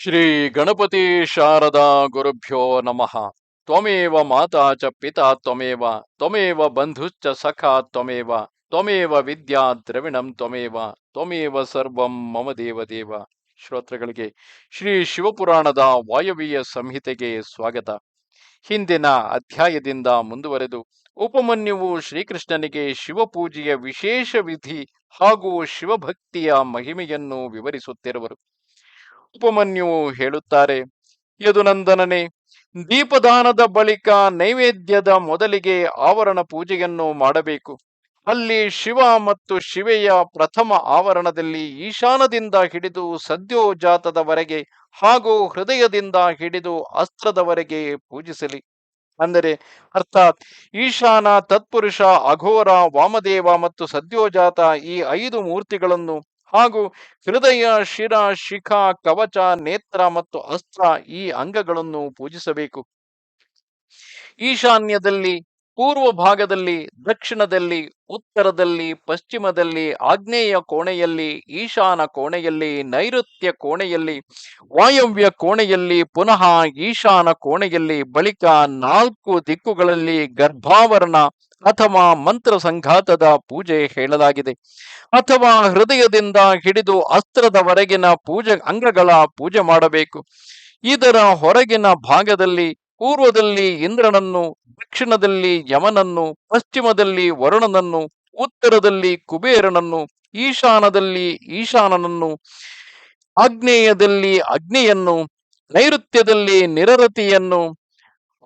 ಶ್ರೀ ಗಣಪತಿ ಶಾರದಾ ಗುರುಭ್ಯೋ ನಮಃ. ತ್ವಮೇವ ಮಾತಾ ಚ ಪಿತಾ ತ್ವಮೇವ ತ್ವಮೇವ ಬಂಧುಶ್ಚ ಸಖಾ ತ್ವಮೇವ ತ್ವಮೇವ ವಿದ್ಯಾ ದ್ರವಿಣಂ ತ್ವಮೇವ ತ್ವಮೇವ ಸರ್ವಂ ಮಮ ದೇವ ದೇವ ಶ್ರೋತೃಗಳಿಗೆ ಶ್ರೀ ಶಿವಪುರಾಣದ ವಾಯವೀಯ ಸಂಹಿತೆಗೆ ಸ್ವಾಗತ. ಹಿಂದಿನ ಅಧ್ಯಾಯದಿಂದ ಮುಂದುವರೆದು ಉಪಮನ್ಯುವು ಶ್ರೀಕೃಷ್ಣನಿಗೆ ಶಿವಪೂಜೆಯ ವಿಶೇಷ ವಿಧಿ ಹಾಗೂ ಶಿವಭಕ್ತಿಯ ಮಹಿಮೆಯನ್ನು ವಿವರಿಸುತ್ತಿರುವರು. ಉಪಮನ್ಯುವು ಹೇಳುತ್ತಾರೆ ಯದುನಂದನನೇ ದೀಪದಾನದ ಬಳಿಕ ನೈವೇದ್ಯದ ಮೊದಲಿಗೆ ಆವರಣ ಪೂಜೆಯನ್ನು ಮಾಡಬೇಕು. ಅಲ್ಲಿ ಶಿವ ಮತ್ತು ಶಿವೆಯ ಪ್ರಥಮ ಆವರಣದಲ್ಲಿ ಈಶಾನದಿಂದ ಹಿಡಿದು ಸದ್ಯೋಜಾತದವರೆಗೆ ಹಾಗೂ ಹೃದಯದಿಂದ ಹಿಡಿದು ಅಸ್ತ್ರದವರೆಗೆ ಪೂಜಿಸಲಿ. ಅಂದರೆ ಅರ್ಥಾತ್ ಈಶಾನ, ತತ್ಪುರುಷ, ಅಘೋರ, ವಾಮದೇವ ಮತ್ತು ಸದ್ಯೋಜಾತ ಈ ಐದು ಮೂರ್ತಿಗಳನ್ನು ಹಾಗೂ ಹೃದಯ ಶಿರ ಶಿಖ ಕವಚ ನೇತ್ರ ಮತ್ತು ಅಸ್ತ್ರ ಈ ಅಂಗಗಳನ್ನು ಪೂಜಿಸಬೇಕು. ಈಶಾನ್ಯದಲ್ಲಿ ಪೂರ್ವ ಭಾಗದಲ್ಲಿ, ದಕ್ಷಿಣದಲ್ಲಿ, ಉತ್ತರದಲ್ಲಿ, ಪಶ್ಚಿಮದಲ್ಲಿ, ಆಗ್ನೇಯ ಕೋಣೆಯಲ್ಲಿ, ಈಶಾನ ಕೋಣೆಯಲ್ಲಿ, ನೈಋತ್ಯ ಕೋಣೆಯಲ್ಲಿ, ವಾಯವ್ಯ ಕೋಣೆಯಲ್ಲಿ, ಪುನಃ ಈಶಾನ ಕೋಣೆಯಲ್ಲಿ, ಬಳಿಕ ನಾಲ್ಕು ದಿಕ್ಕುಗಳಲ್ಲಿ ಗರ್ಭಾವರಣ ಅಥವಾ ಮಂತ್ರ ಸಂಘಾತದ ಪೂಜೆ ಹೇಳಲಾಗಿದೆ. ಅಥವಾ ಹೃದಯದಿಂದ ಹಿಡಿದು ಅಸ್ತ್ರದವರೆಗಿನ ಪೂಜೆ ಅಂಗಗಳ ಪೂಜೆ ಮಾಡಬೇಕು. ಇದರ ಹೊರಗಿನ ಭಾಗದಲ್ಲಿ ಪೂರ್ವದಲ್ಲಿ ಇಂದ್ರನನ್ನು, ದಕ್ಷಿಣದಲ್ಲಿ ಯಮನನ್ನು, ಪಶ್ಚಿಮದಲ್ಲಿ ವರುಣನನ್ನು, ಉತ್ತರದಲ್ಲಿ ಕುಬೇರನನ್ನು, ಈಶಾನದಲ್ಲಿ ಈಶಾನನನ್ನು, ಆಗ್ನೇಯದಲ್ಲಿ ಅಗ್ನಿಯನ್ನು ನೈಋತ್ಯದಲ್ಲಿ ನಿರರತಿಯನ್ನು,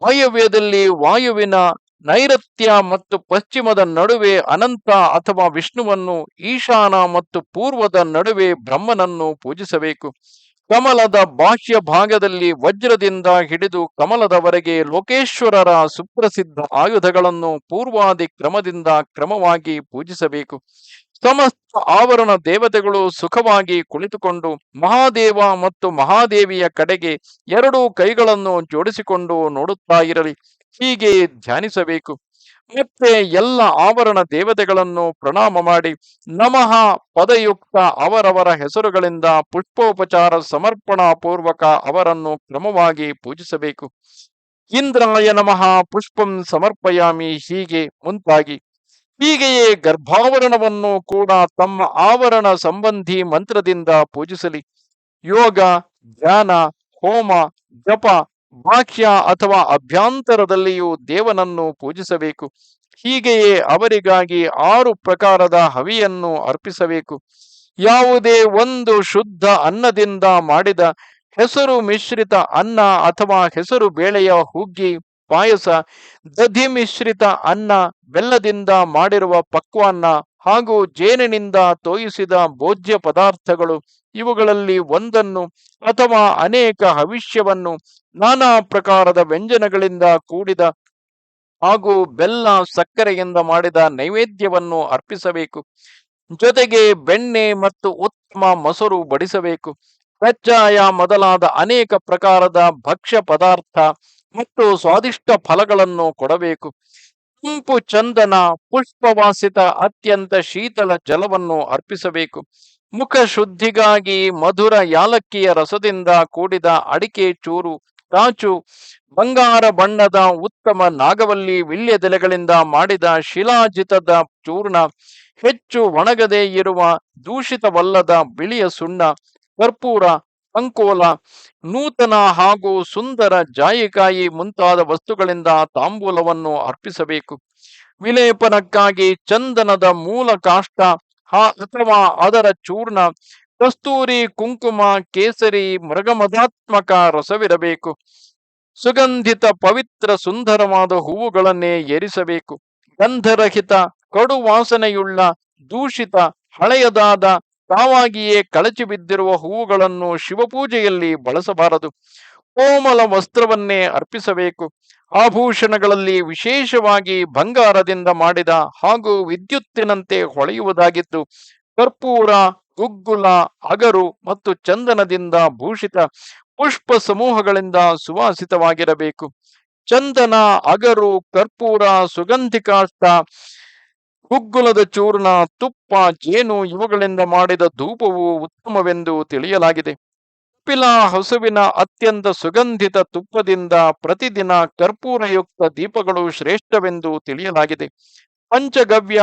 ವಾಯವ್ಯದಲ್ಲಿ ವಾಯುವಿನ ನೈಋತ್ಯ ಮತ್ತು ಪಶ್ಚಿಮದ ನಡುವೆ ಅನಂತ ಅಥವಾ ವಿಷ್ಣುವನ್ನು, ಈಶಾನ ಮತ್ತು ಪೂರ್ವದ ನಡುವೆ ಬ್ರಹ್ಮನನ್ನು ಪೂಜಿಸಬೇಕು. ಕಮಲದ ಬಾಹ್ಯ ಭಾಗದಲ್ಲಿ ವಜ್ರದಿಂದ ಹಿಡಿದು ಕಮಲದವರೆಗೆ ಲೋಕೇಶ್ವರರ ಸುಪ್ರಸಿದ್ಧ ಆಯುಧಗಳನ್ನು ಪೂರ್ವಾದಿ ಕ್ರಮದಿಂದ ಕ್ರಮವಾಗಿ ಪೂಜಿಸಬೇಕು. ಸಮಸ್ತ ಆವರಣ ದೇವತೆಗಳು ಸುಖವಾಗಿ ಕುಳಿತುಕೊಂಡು ಮಹಾದೇವ ಮತ್ತು ಮಹಾದೇವಿಯ ಕಡೆಗೆ ಎರಡೂ ಕೈಗಳನ್ನು ಜೋಡಿಸಿಕೊಂಡು ನೋಡುತ್ತಾ ಇರಲಿ. ಹೀಗೆ ಧ್ಯಾನಿಸಬೇಕು. ಮತ್ತೆ ಎಲ್ಲ ಆವರಣ ದೇವತೆಗಳನ್ನು ಪ್ರಣಾಮ ಮಾಡಿ ನಮಃ ಪದಯುಕ್ತ ಅವರವರ ಹೆಸರುಗಳಿಂದ ಪುಷ್ಪೋಪಚಾರ ಸಮರ್ಪಣಾ ಪೂರ್ವಕ ಅವರನ್ನು ಕ್ರಮವಾಗಿ ಪೂಜಿಸಬೇಕು. ಇಂದ್ರಾಯ ನಮಃ ಪುಷ್ಪಂ ಸಮರ್ಪಯಾಮಿ ಹೀಗೆ ಮುಂತಾಗಿ. ಹೀಗೆಯೇ ಗರ್ಭಾವರಣವನ್ನು ಕೂಡ ತಮ್ಮ ಆವರಣ ಸಂಬಂಧಿ ಮಂತ್ರದಿಂದ ಪೂಜಿಸಲಿ. ಯೋಗ, ಧ್ಯಾನ, ಹೋಮ, ಜಪ ಬಾಹ್ಯ ಅಥವಾ ಅಭ್ಯಂತರದಲ್ಲಿಯೂ ದೇವನನ್ನು ಪೂಜಿಸಬೇಕು. ಹೀಗೆಯೇ ಅವರಿಗಾಗಿ ಆರು ಪ್ರಕಾರದ ಹವಿಯನ್ನು ಅರ್ಪಿಸಬೇಕು. ಯಾವುದೇ ಒಂದು ಶುದ್ಧ ಅನ್ನದಿಂದ ಮಾಡಿದ ಹೆಸರು ಮಿಶ್ರಿತ ಅನ್ನ ಅಥವಾ ಹೆಸರು ಬೇಳೆಯ ಹುಗ್ಗಿ, ಪಾಯಸ, ದಧಿ ಮಿಶ್ರಿತ ಅನ್ನ, ಬೆಲ್ಲದಿಂದ ಮಾಡಿರುವ ಪಕ್ವಾನ್ನ ಹಾಗೂ ಜೇನಿನಿಂದ ತೋಯಿಸಿದ ಭೋಜ್ಯ ಪದಾರ್ಥಗಳು ಇವುಗಳಲ್ಲಿ ಒಂದನ್ನು ಅಥವಾ ಅನೇಕ ಹವಿಷ್ಯವನ್ನು ನಾನಾ ಪ್ರಕಾರದ ವ್ಯಂಜನಗಳಿಂದ ಕೂಡಿದ ಹಾಗೂ ಬೆಲ್ಲ ಸಕ್ಕರೆಯಿಂದ ಮಾಡಿದ ನೈವೇದ್ಯವನ್ನು ಅರ್ಪಿಸಬೇಕು. ಜೊತೆಗೆ ಬೆಣ್ಣೆ ಮತ್ತು ಉತ್ತಮ ಮೊಸರು ಬಡಿಸಬೇಕು. ಕಜ್ಜಾಯ ಮೊದಲಾದ ಅನೇಕ ಪ್ರಕಾರದ ಭಕ್ಷ್ಯ ಪದಾರ್ಥ ಮತ್ತು ಸ್ವಾದಿಷ್ಟ ಫಲಗಳನ್ನು ಕೊಡಬೇಕು. ಕೆಂಪು ಚಂದನ ಪುಷ್ಪವಾಸಿತ ಅತ್ಯಂತ ಶೀತಲ ಜಲವನ್ನು ಅರ್ಪಿಸಬೇಕು. ಮುಖ ಶುದ್ಧಿಗಾಗಿ ಮಧುರ ಯಾಲಕ್ಕಿಯ ರಸದಿಂದ ಕೂಡಿದ ಅಡಿಕೆ ಚೂರು ಕಾಚು ಬಂಗಾರ ಬಣ್ಣದ ಉತ್ತಮ ನಾಗವಲ್ಲಿ ವಿಲ್ಯದೆಲೆಗಳಿಂದ ಮಾಡಿದ ಶಿಲಾಜಿತದ ಚೂರ್ಣ, ಹೆಚ್ಚು ಒಣಗದೇ ಇರುವ ದೂಷಿತವಲ್ಲದ ಬಿಳಿಯ ಸುಣ್ಣ, ಕರ್ಪೂರ ಅಂಕೋಲ ನೂತನ ಹಾಗೂ ಸುಂದರ ಜಾಯಿಕಾಯಿ ಮುಂತಾದ ವಸ್ತುಗಳಿಂದ ತಾಂಬೂಲವನ್ನು ಅರ್ಪಿಸಬೇಕು. ವಿಲೇಪನಕ್ಕಾಗಿ ಚಂದನದ ಮೂಲ ಕಾಷ್ಟ ಅಥವಾ ಅದರ ಚೂರ್ಣ ಕಸ್ತೂರಿ ಕುಂಕುಮ, ಕೇಸರಿ, ಮೃಗಮದಾತ್ಮಕ ರಸವಿರಬೇಕು. ಸುಗಂಧಿತ ಪವಿತ್ರ ಸುಂದರವಾದ ಹೂವುಗಳನ್ನೇ ಏರಿಸಬೇಕು. ಗಂಧರಹಿತ ಕಡು ವಾಸನೆಯುಳ್ಳ ದೂಷಿತ, ಹಳೆಯದಾದ, ತಾವಾಗಿಯೇ ಕಳಚಿ ಬಿದ್ದಿರುವ ಹೂವುಗಳನ್ನು ಶಿವಪೂಜೆಯಲ್ಲಿ ಬಳಸಬಾರದು. ಕೋಮಲ ವಸ್ತ್ರವನ್ನೇ ಅರ್ಪಿಸಬೇಕು. ಆಭೂಷಣಗಳಲ್ಲಿ ವಿಶೇಷವಾಗಿ ಬಂಗಾರದಿಂದ ಮಾಡಿದ ಹಾಗೂ ವಿದ್ಯುತ್ತಿನಂತೆ ಹೊಳೆಯುವುದಾಗಿದ್ದು, ಕರ್ಪೂರ, ಗುಗ್ಗುಲ, ಅಗರು ಮತ್ತು ಚಂದನದಿಂದ ಭೂಷಿತ ಪುಷ್ಪ ಸಮೂಹಗಳಿಂದ ಸುವಾಸಿತವಾಗಿರಬೇಕು. ಚಂದನ, ಅಗರು, ಕರ್ಪೂರ ಸುಗಂಧಿಕಾಷ್ಟ ಗುಗ್ಗುಲದ ಚೂರ್ಣ, ತುಪ್ಪ, ಜೇನು ಇವುಗಳಿಂದ ಮಾಡಿದ ಧೂಪವು ಉತ್ತಮವೆಂದು ತಿಳಿಯಲಾಗಿದೆ. ಕಪ್ಪಿಲ ಹಸುವಿನ ಅತ್ಯಂತ ಸುಗಂಧಿತ ತುಪ್ಪದಿಂದ ಪ್ರತಿದಿನ ಕರ್ಪೂರಯುಕ್ತ ದೀಪಗಳು ಶ್ರೇಷ್ಠವೆಂದು ತಿಳಿಯಲಾಗಿದೆ. ಪಂಚಗವ್ಯ,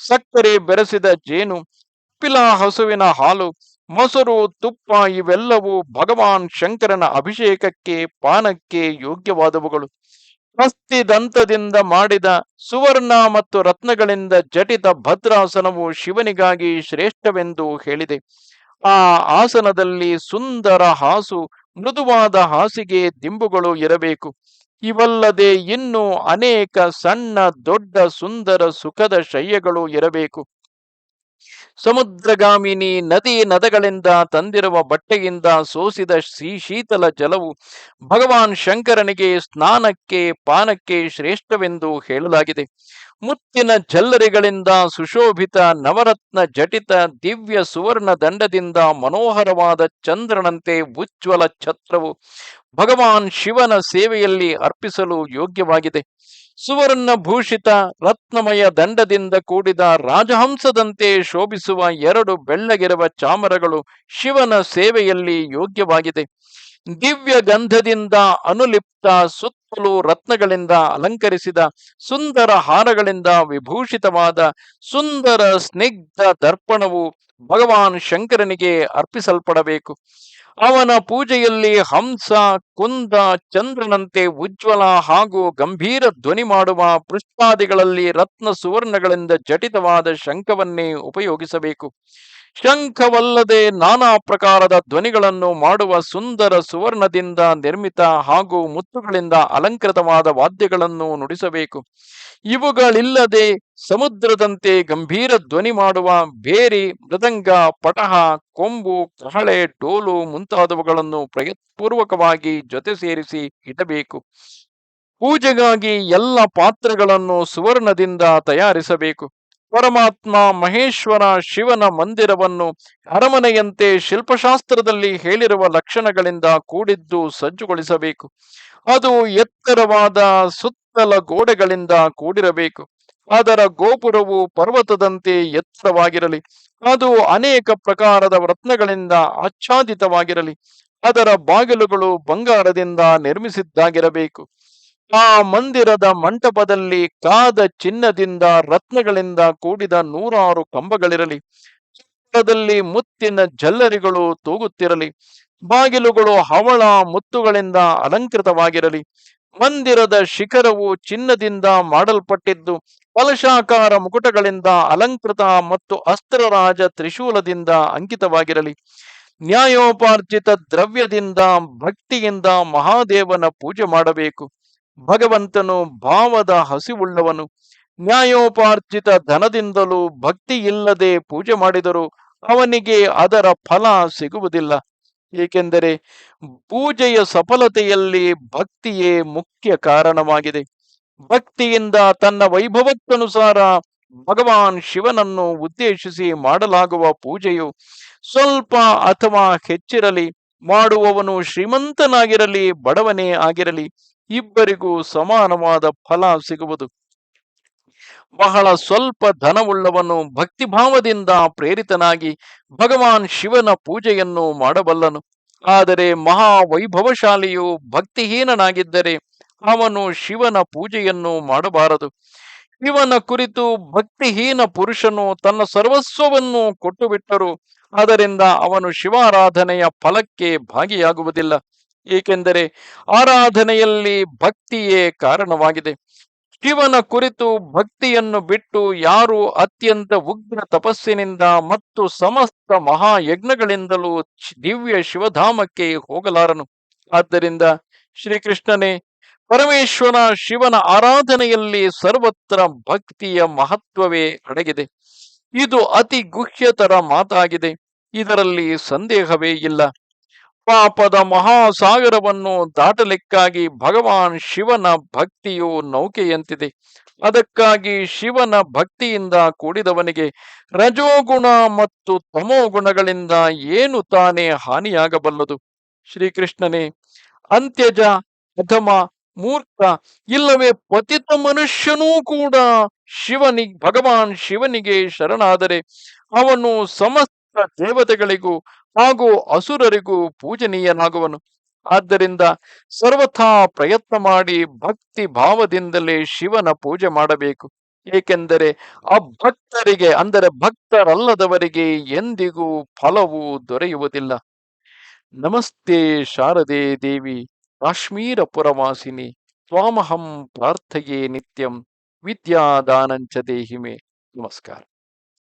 ಸಕ್ಕರೆ ಬೆರೆಸಿದ ಜೇನು ಕಪ್ಪಿಲ ಹಸುವಿನ ಹಾಲು, ಮೊಸರು, ತುಪ್ಪ ಇವೆಲ್ಲವೂ ಭಗವಾನ್ ಶಂಕರನ ಅಭಿಷೇಕಕ್ಕೆ, ಪಾನಕ್ಕೆ ಯೋಗ್ಯವಾದವುಗಳು. ಹಸ್ತಿ ದಂತದಿಂದ ಮಾಡಿದ ಸುವರ್ಣ ಮತ್ತು ರತ್ನಗಳಿಂದ ಜಟಿತ ಭದ್ರಾಸನವು ಶಿವನಿಗಾಗಿ ಶ್ರೇಷ್ಠವೆಂದು ಹೇಳಿದೆ. ಆ ಆಸನದಲ್ಲಿ ಸುಂದರ ಹಾಸು, ಮೃದುವಾದ ಹಾಸಿಗೆ ದಿಂಬುಗಳು ಇರಬೇಕು. ಇವಲ್ಲದೆ ಇನ್ನೂ ಅನೇಕ ಸಣ್ಣ ದೊಡ್ಡ ಸುಂದರ ಸುಖದ ಶಯ್ಯಗಳು ಇರಬೇಕು. ಸಮುದ್ರಗಾಮಿನಿ ನದಿ ನದಗಳಿಂದ ತಂದಿರುವ ಬಟ್ಟೆಯಿಂದ ಸೋಸಿದ ಶ್ರೀ ಶೀತಲ ಜಲವು ಭಗವಾನ್ ಶಂಕರನಿಗೆ ಸ್ನಾನಕ್ಕೆ ಪಾನಕ್ಕೆ ಶ್ರೇಷ್ಠವೆಂದು ಹೇಳಲಾಗಿದೆ. ಮುತ್ತಿನ ಜಲ್ಲರಿಗಳಿಂದ ಸುಶೋಭಿತ ನವರತ್ನ ಜಟಿತ ದಿವ್ಯ ಸುವರ್ಣ ದಂಡದಿಂದ ಮನೋಹರವಾದ ಚಂದ್ರನಂತೆ ಉಜ್ವಲ ಛತ್ರವು ಭಗವಾನ್ ಶಿವನ ಸೇವೆಯಲ್ಲಿ ಅರ್ಪಿಸಲು ಯೋಗ್ಯವಾಗಿದೆ. ಸುವರ್ಣ ಭೂಷಿತ ರತ್ನಮಯ ದಂಡದಿಂದ ಕೂಡಿದ ರಾಜಹಂಸದಂತೆ ಶೋಭಿಸುವ ಎರಡು ಬೆಳ್ಳಗಿರುವ ಚಾಮರಗಳು ಶಿವನ ಸೇವೆಯಲ್ಲಿ ಯೋಗ್ಯವಾಗಿದೆ. ದಿವ್ಯ ಗಂಧದಿಂದ ಅನುಲಿಪ್ತ ಸುತ್ತಲೂ ರತ್ನಗಳಿಂದ ಅಲಂಕರಿಸಿದ ಸುಂದರ ಹಾರಗಳಿಂದ ವಿಭೂಷಿತವಾದ ಸುಂದರ ಸ್ನಿಗ್ಧ ದರ್ಪಣವು ಭಗವಾನ್ ಶಂಕರನಿಗೆ ಅರ್ಪಿಸಲ್ಪಡಬೇಕು. ಅವನ ಪೂಜೆಯಲ್ಲಿ ಹಂಸ, ಕುಂದ, ಚಂದ್ರನಂತೆ ಉಜ್ವಲ ಹಾಗೂ ಗಂಭೀರ ಧ್ವನಿ ಮಾಡುವ ಪೃಷ್ಠಾದಿಗಳಲ್ಲಿ ರತ್ನ ಸುವರ್ಣಗಳಿಂದ ಜಟಿತವಾದ ಶಂಖವನ್ನೇ ಉಪಯೋಗಿಸಬೇಕು. ಶಂಖವಲ್ಲದೆ ನಾನಾ ಪ್ರಕಾರದ ಧ್ವನಿಗಳನ್ನು ಮಾಡುವ ಸುಂದರ ಸುವರ್ಣದಿಂದ ನಿರ್ಮಿತ ಹಾಗೂ ಮುತ್ತುಗಳಿಂದ ಅಲಂಕೃತವಾದ ವಾದ್ಯಗಳನ್ನು ನುಡಿಸಬೇಕು. ಇವುಗಳಿಲ್ಲದೆ ಸಮುದ್ರದಂತೆ ಗಂಭೀರ ಧ್ವನಿ ಮಾಡುವ ಬೇರಿ, ಮೃದಂಗ, ಪಟಹ, ಕೊಂಬು, ಕಹಳೆ, ಡೋಲು ಮುಂತಾದವುಗಳನ್ನು ಪ್ರಯತ್ಪೂರ್ವಕವಾಗಿ ಜೊತೆ ಸೇರಿಸಿ ಇಡಬೇಕು. ಪೂಜೆಗಾಗಿ ಎಲ್ಲ ಪಾತ್ರಗಳನ್ನು ಸುವರ್ಣದಿಂದ ತಯಾರಿಸಬೇಕು. ಪರಮಾತ್ಮ ಮಹೇಶ್ವರ ಶಿವನ ಮಂದಿರವನ್ನು ಅರಮನೆಯಂತೆ ಶಿಲ್ಪಶಾಸ್ತ್ರದಲ್ಲಿ ಹೇಳಿರುವ ಲಕ್ಷಣಗಳಿಂದ ಕೂಡಿದ್ದು ಸಜ್ಜುಗೊಳಿಸಬೇಕು. ಅದು ಎತ್ತರವಾದ ಸುತ್ತಲ ಗೋಡೆಗಳಿಂದ ಕೂಡಿರಬೇಕು. ಅದರ ಗೋಪುರವು ಪರ್ವತದಂತೆ ಎತ್ತರವಾಗಿರಲಿ. ಅದು ಅನೇಕ ಪ್ರಕಾರದ ರತ್ನಗಳಿಂದ ಆಚ್ಛಾದಿತವಾಗಿರಲಿ. ಅದರ ಬಾಗಿಲುಗಳು ಬಂಗಾರದಿಂದ ನಿರ್ಮಿಸಿದ್ದಾಗಿರಬೇಕು. ಆ ಮಂದಿರದ ಮಂಟಪದಲ್ಲಿ ಕಾದ ಚಿನ್ನದಿಂದ ರತ್ನಗಳಿಂದ ಕೂಡಿದ ನೂರಾರು ಕಂಬಗಳಿರಲಿ ಮುತ್ತಿನ ಜಲ್ಲರಿಗಳು ತೂಗುತ್ತಿರಲಿ, ಬಾಗಿಲುಗಳು ಹವಳ ಮುತ್ತುಗಳಿಂದ ಅಲಂಕೃತವಾಗಿರಲಿ, ಮಂದಿರದ ಶಿಖರವು ಚಿನ್ನದಿಂದ ಮಾಡಲ್ಪಟ್ಟಿದ್ದು, ಫಲಶಾಕಾರ ಮುಕುಟಗಳಿಂದ ಅಲಂಕೃತ ಮತ್ತು ಅಸ್ತ್ರರಾಜ ತ್ರಿಶೂಲದಿಂದ ಅಂಕಿತವಾಗಿರಲಿ, ನ್ಯಾಯೋಪಾರ್ಜಿತ ದ್ರವ್ಯದಿಂದ ಭಕ್ತಿಯಿಂದ ಮಹಾದೇವನ ಪೂಜೆ ಮಾಡಬೇಕು. ಭಗವಂತನು ಭಾವದ ಹಸಿವುಳ್ಳವನು. ನ್ಯಾಯೋಪಾರ್ಜಿತ ಧನದಿಂದಲೂ ಭಕ್ತಿ ಇಲ್ಲದೆ ಪೂಜೆ ಮಾಡಿದರೂ ಅವನಿಗೆ ಅದರ ಫಲ ಸಿಗುವುದಿಲ್ಲ. ಏಕೆಂದರೆ ಪೂಜೆಯ ಸಫಲತೆಯಲ್ಲಿ ಭಕ್ತಿಯೇ ಮುಖ್ಯ ಕಾರಣವಾಗಿದೆ. ಭಕ್ತಿಯಿಂದ ತನ್ನ ವೈಭವಕ್ಕನುಸಾರ ಭಗವಾನ್ ಶಿವನನ್ನು ಉದ್ದೇಶಿಸಿ ಮಾಡಲಾಗುವ ಪೂಜೆಯು ಸ್ವಲ್ಪ ಅಥವಾ ಹೆಚ್ಚಿರಲಿ, ಮಾಡುವವನು ಶ್ರೀಮಂತನಾಗಿರಲಿ, ಬಡವನೇ ಆಗಿರಲಿ ಇಬ್ಬರಿಗೂ ಸಮಾನವಾದ ಫಲ ಸಿಗುವುದು. ಬಹಳ ಸ್ವಲ್ಪ ಧನವುಳ್ಳವನು ಭಕ್ತಿಭಾವದಿಂದ ಪ್ರೇರಿತನಾಗಿ ಭಗವಾನ್ ಶಿವನ ಪೂಜೆಯನ್ನು ಮಾಡಬಲ್ಲನು. ಆದರೆ ಮಹಾ ವೈಭವಶಾಲಿಯು ಭಕ್ತಿಹೀನನಾಗಿದ್ದರೆ ಅವನು ಶಿವನ ಪೂಜೆಯನ್ನು ಮಾಡಬಾರದು. ಶಿವನ ಕುರಿತು ಭಕ್ತಿಹೀನ ಪುರುಷನು ತನ್ನ ಸರ್ವಸ್ವವನ್ನು ಕೊಟ್ಟು ಬಿಟ್ಟರು ಅದರಿಂದ ಅವನು ಶಿವಾರಾಧನೆಯ ಫಲಕ್ಕೆ ಭಾಗಿಯಾಗುವುದಿಲ್ಲ. ಏಕೆಂದರೆ ಆರಾಧನೆಯಲ್ಲಿ ಭಕ್ತಿಯೇ ಕಾರಣವಾಗಿದೆ. ಶಿವನ ಕುರಿತು ಭಕ್ತಿಯನ್ನು ಬಿಟ್ಟು ಯಾರು ಅತ್ಯಂತ ಉಗ್ರ ತಪಸ್ಸಿನಿಂದ ಮತ್ತು ಸಮಸ್ತ ಮಹಾಯಜ್ಞಗಳಿಂದಲೂ ದಿವ್ಯ ಶಿವಧಾಮಕ್ಕೆ ಹೋಗಲಾರನು. ಆದ್ದರಿಂದ ಶ್ರೀಕೃಷ್ಣನೇ, ಪರಮೇಶ್ವರ ಶಿವನ ಆರಾಧನೆಯಲ್ಲಿ ಸರ್ವತ್ರ ಭಕ್ತಿಯ ಮಹತ್ವವೇ ಅಡಗಿದೆ. ಇದು ಅತಿ ಗುಹ್ಯತರ ಮಾತಾಗಿದೆ. ಇದರಲ್ಲಿ ಸಂದೇಹವೇ ಇಲ್ಲ. ಪಾಪದ ಮಹಾಸಾಗರವನ್ನು ದಾಟಲಿಕ್ಕಾಗಿ ಭಗವಾನ್ ಶಿವನ ಭಕ್ತಿಯು ನೌಕೆಯಂತಿದೆ. ಅದಕ್ಕಾಗಿ ಶಿವನ ಭಕ್ತಿಯಿಂದ ಕೂಡಿದವನಿಗೆ ರಜೋಗುಣ ಮತ್ತು ತಮೋಗುಣಗಳಿಂದ ಏನು ತಾನೇ ಹಾನಿಯಾಗಬಲ್ಲದು. ಶ್ರೀಕೃಷ್ಣನೇ, ಅಂತ್ಯಜ ಅಧಮ ಮೂರ್ಖ ಇಲ್ಲವೇ ಪತಿತ ಮನುಷ್ಯನೂ ಕೂಡ ಶಿವನಿ, ಭಗವಾನ್ ಶಿವನಿಗೆ ಶರಣಾದರೆ ಅವನು ಸಮಸ್ತ ದೇವತೆಗಳಿಗೂ ಹಾಗೂ ಅಸುರರಿಗೂ ಪೂಜನೀಯನಾಗುವನು. ಆದ್ದರಿಂದ ಸರ್ವಥಾ ಪ್ರಯತ್ನ ಮಾಡಿ ಭಕ್ತಿ ಭಾವದಿಂದಲೇ ಶಿವನ ಪೂಜೆ ಮಾಡಬೇಕು. ಏಕೆಂದರೆ ಅಭಕ್ತರಿಗೆ, ಅಂದರೆ ಭಕ್ತರಲ್ಲದವರಿಗೆ ಎಂದಿಗೂ ಫಲವು ದೊರೆಯುವುದಿಲ್ಲ. ನಮಸ್ತೆ ಶಾರದೆ ದೇವಿ ಕಾಶ್ಮೀರ ಪುರವಾಸಿನಿ ಸ್ವಾಮಹಂ ಪ್ರಾರ್ಥಯೇ ನಿತ್ಯಂ, ವಿದ್ಯಾದಾನಂಚ ದೇಹಿಮೆ. ನಮಸ್ಕಾರ.